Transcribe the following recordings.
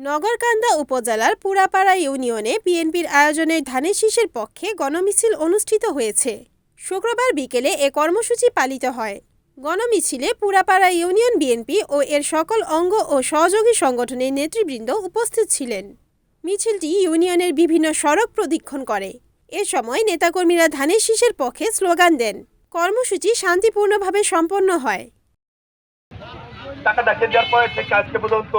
নগরকান্দা উপজেলার পুরাপাড়া ইউনিয়নে বিএনপির আয়োজনে ধানের শীষের পক্ষে গণমিছিল অনুষ্ঠিত হয়েছে। শুক্রবার বিকেলে এ কর্মসূচি পালিত হয়। গণমিছিলে পুরাপাড়া ইউনিয়ন বিএনপি ও এর সকল অঙ্গ ও সহযোগী সংগঠনের নেতৃবৃন্দ উপস্থিত ছিলেন। মিছিলটি ইউনিয়নের বিভিন্ন সড়ক প্রদীক্ষণ করে। এ সময় নেতাকর্মীরা ধানের শীষের পক্ষে স্লোগান দেন। কর্মসূচি শান্তিপূর্ণভাবে সম্পন্ন হয়। টাকা দেখে দেওয়ার পরে থেকে আজকে পর্যন্ত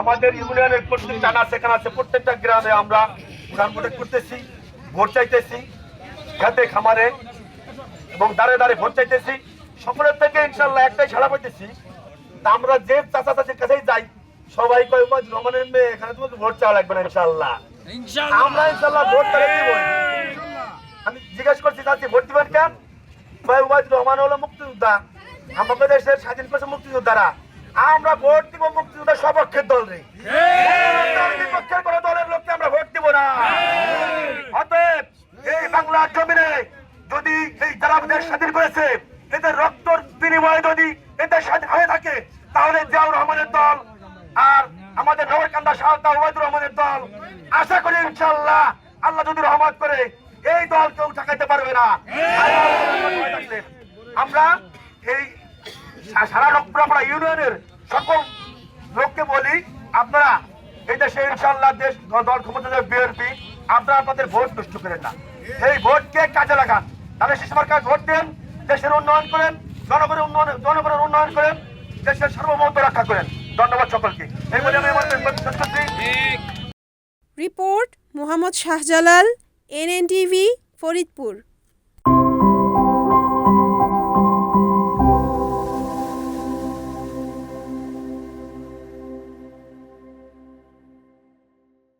আমাদের ইউনিয়নের প্রত্যেক টানা সেখানে আছে প্রত্যেকটা গ্রামে আমরা উড়ান ভোট করতেছি ভোট চাইতেছি খেতে খামারে এবং দাঁড়ে দাঁড়ে ভোট চাইতেছি। সকলের থেকে ইনশাল্লাহ একটাই ছাড়া পাইতেছি তা আমরা যে চাচা চাচির কাছেই যাই সবাই কয় উমাজ রহমানের মেয়ে এখানে তোমাকে ভোট চাওয়া লাগবে না ইনশাল্লাহ। আমরা ইনশাল্লাহ ভোট দিব। আমি জিজ্ঞেস করছি চাচি ভোট দিবেন কেন? ভাই উমাজ রহমান হলো মুক্তিযোদ্ধা। আমাদের দেশের স্বাধীন করেছে মুক্তিযোদ্ধারা। আমরা ভোট দিব মুক্তিযোদ্ধার সপক্ষের দল রে বিপক্ষের কোনো দলের লোককে আমরা ভোট দিব না। অতএব এই বাংলার জমিনে যদি এই যারা দেশ স্বাধীন করেছে এদের রক্তর বিনিময়ে যদি এদের স্বাধীন হয়ে থাকে তাহলে জিয়াউর রহমানের দল আর আমাদের নগরকান্দা শাহদা ওবায়দুর রহমানের দল আশা করি ইনশাল্লাহ আল্লাহ যদি রহমত করে এই দল কেউ ঠকাইতে পারবে না। আমরা এই সারা রক্তপুরা ইউনিয়নের সকল লোককে বলি, আপনারা এই দেশে ইনশাল্লাহ দেশ দল ক্ষমতা বিএনপি আপনারা আপনাদের ভোট নষ্ট করেন না। এই ভোটকে কাজে লাগান। তাহলে সে সরকার ভোট দেন, দেশের উন্নয়ন করেন, জনগণের উন্নয়ন জনগণের উন্নয়ন করেন, দেশের সার্বভৌমত্ব রক্ষা করেন। ধন্যবাদ সকলকে। এই বলে আমি আমার রিপোর্ট, মোহাম্মদ শাহজালাল এনএনটিভি ফরিদপুর।